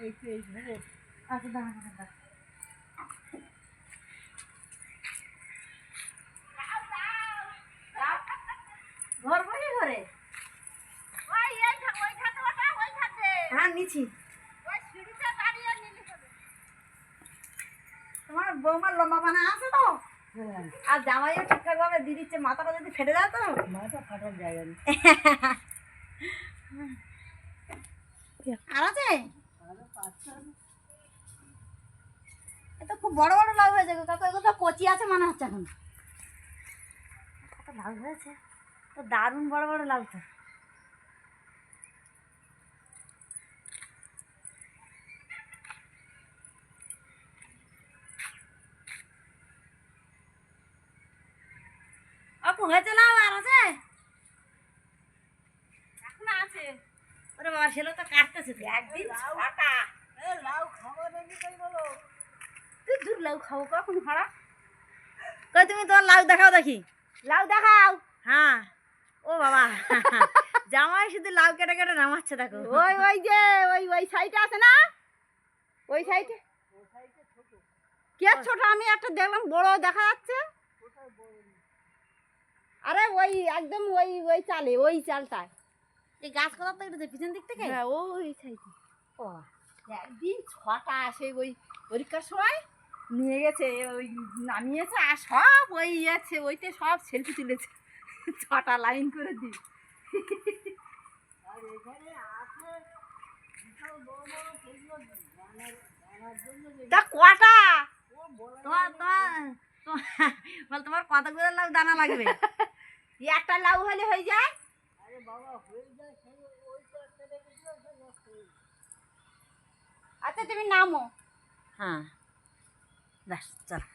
এই তো এই আচ্ছা দাঁড়া দাঁড়া দাঁড়া ঘর বসে ঘরে হ্যাঁ নিচ্ছি তোমার বৌমার লম্বা বানা আছে তো? হ্যাঁ। আর জামাইও ঠিকঠাক ভাবে দিয়ে দিচ্ছে মাথাটা যদি ফেটে যায় তো? মাথা ফাটার জায়গা নেই। আর আছে? আরও পাঁচটা এ তো খুব বড় বড় লাউ হয়েছে কাকু, এগুলো তো কচি আছে মনে হচ্ছে এখন। লাউ হয়েছে, তো দারুণ বড় বড় লাউ তো। হয়েছে লাউ আর আছে? এখন আছে। ওরে বাবা ছেলে তো কাটতেছে, একদিন ছটা। এ লাউ খাবার রেডি করে বলো তুই দূর লাউ খাব কখন হারা। কই তুমি তোমার লাউ দেখাও দেখি। লাউ দেখাও? হ্যাঁ। ও বাবা। জামাই শুধু লাউ কেটে কেটে নামাচ্ছে দেখো। ওই ওই যে ওই ওই সাইডে আছে না? ওই সাইডে? কে ছোট? আমি একটা দেখলাম বড় দেখা যাচ্ছে। আরে ওই একদম ওই ওই চালে ওই চালটায়। এই গাছ কোথা থেকে উঠেছে পিছন দিক থেকে? হ্যাঁ ওই সাইডে। ও। একদিন ছটা আসে ওই পরীক্ষার সময় নিয়ে গেছে ওই নামিয়েছে আর সব ওই আছে ওইতে সব সেলফি তুলেছে। ছটা লাইন করে দিই আর এখানে আছে তা কটা? বল তোমার কতগুলো লাউ দানা লাগবে? একটা লাউ হলে হয়ে যায়? আরে বাবা হয়ে যায় সেই ওই তো একটা রেখেছিল সে